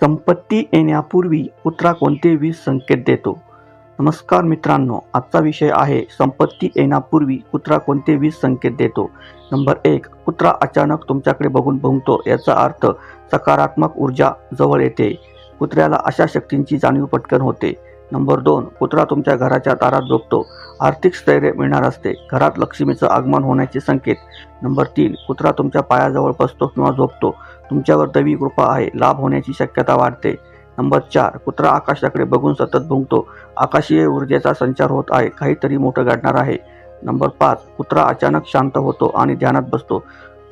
संपत्ती येण्यापूर्वी कुत्रा कोणते वीस संकेत देतो. नमस्कार मित्रांनो आजचा विषय आहे संपत्ती येण्यापूर्वी कुत्रा कोणते वीस संकेत देतो. नंबर एक कुत्रा अचानक तुमच्याकडे बघून भुंकतो याचा अर्थ सकारात्मक ऊर्जा जवळ येते. कुत्र्याला अशा शक्तींची जाणीव पटकन होते. नंबर दोन कुत्रा तुमच्या घराच्या दारात झोपतो. आर्थिक स्थैर्य मिळणार असते. घरात लक्ष्मीचं आगमन होण्याचे संकेत. नंबर तीन कुत्रा तुमच्या पायाजवळ बसतो किंवा झोपतो. तुमच्यावर दैवी कृपा आहे. लाभ होण्याची शक्यता वाढते. नंबर चार कुत्रा आकाशाकडे बघून सतत भुंकतो. आकाशीय ऊर्जेचा संचार होत आहे. काहीतरी मोठं घडणार आहे. नंबर पाच कुत्रा अचानक शांत होतो आणि ध्यानात बसतो.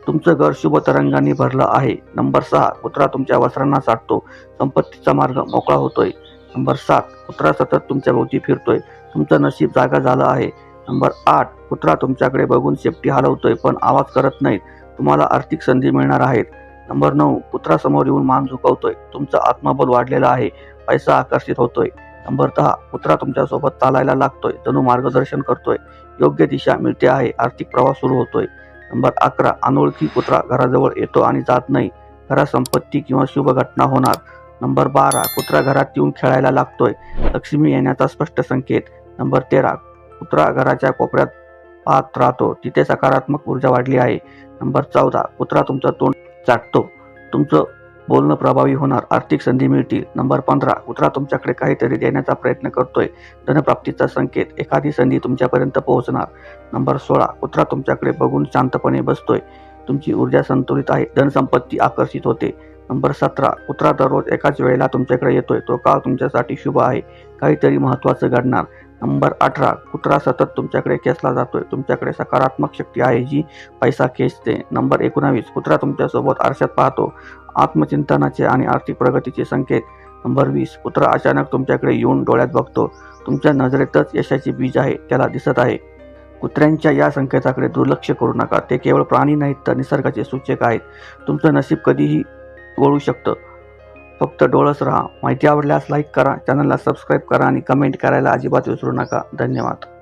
तुमचं घर शुभ तरंगांनी भरलं आहे. नंबर सहा कुत्रा तुमच्या वस्त्रांना साठतो. संपत्तीचा मार्ग मोकळा होतोय. नंबर सात कुत्रा सतत तुमच्या भोवती फिरतोय. तुमचं नशीब जागा झालं आहे. नंबर आठ कुत्रा तुमच्याकडे बघून शेपटी हलवतोय पण आवाज करत नाहीत. तुम्हाला आर्थिक संधी मिळणार आहेत. नंबर नऊ कुत्रा समोर येऊन मान झुकवतोय. तुमचं आत्मबल वाढलेलं आहे. पैसा आकर्षित होतोय. नंबर दहा कुत्रा तुमच्यासोबत चालायला लागतोय. जणू मार्गदर्शन करतोय. योग्य दिशा मिळते आहे. आर्थिक प्रवास सुरू होतोय. नंबर अकरा अनोळखी कुत्रा घराजवळ येतो आणि जात नाही. घरात संपत्ती किंवा शुभ घटना होणार. नंबर बारा कुत्रा घरात येऊन खेळायला लागतोय. लक्ष्मी येण्याचा स्पष्ट संकेत. नंबर तेरा कुत्रा घराच्या कोपऱ्यात पाहत राहतो. तिथे सकारात्मक ऊर्जा वाढली आहे. नंबर चौदा कुत्रा तुमचं तोंड चाटतो. तुमचं बोलणं प्रभावी होणार आर्थिक संधी मिळतील. नंबर पंधरा कुत्रा तुमच्याकडे काहीतरी देण्याचा प्रयत्न करतोय. धनप्राप्तीचा संकेत एखादी संधी तुमच्यापर्यंत पोहोचणार. नंबर सोळा कुत्रा तुमच्याकडे बघून शांतपणे बसतोय. तुमची ऊर्जा संतुलित आहे. धनसंपत्ती आकर्षित होते. नंबर सतरा कुत्रा दररोज एकाच वेळेला तुमच्याकडे येतोय. तो काळ तुमच्यासाठी शुभ आहे. काहीतरी महत्त्वाचं घडणार. नंबर अठरा कुत्रा सतत तुमच्याकडे खेचला जातोय. तुमच्याकडे सकारात्मक शक्ती आहे जी पैसा खेचते. नंबर एकोणावीस कुत्रा तुमच्यासोबत आरशात पाहतो. आत्मचिंतनाचे आणि आर्थिक प्रगतीचे संकेत. नंबर वीस कुत्रा अचानक तुमच्याकडे येऊन डोळ्यात बघतो. तुमच्या नजरेतच यशाचे बीज आहे. त्याला दिसत आहे. कुत्र्यांच्या या संकेताकडे दुर्लक्ष करू नका. ते केवळ प्राणी नाहीत तर निसर्गाचे सूचक आहेत. तुमचं नशीब कधीही वळू शकतं. फक्त डोळस राहा. माहिती आवडल्यास लाईक करा. चॅनलला सबस्क्राईब करा आणि कमेंट करायला अजिबात विसरू नका. धन्यवाद.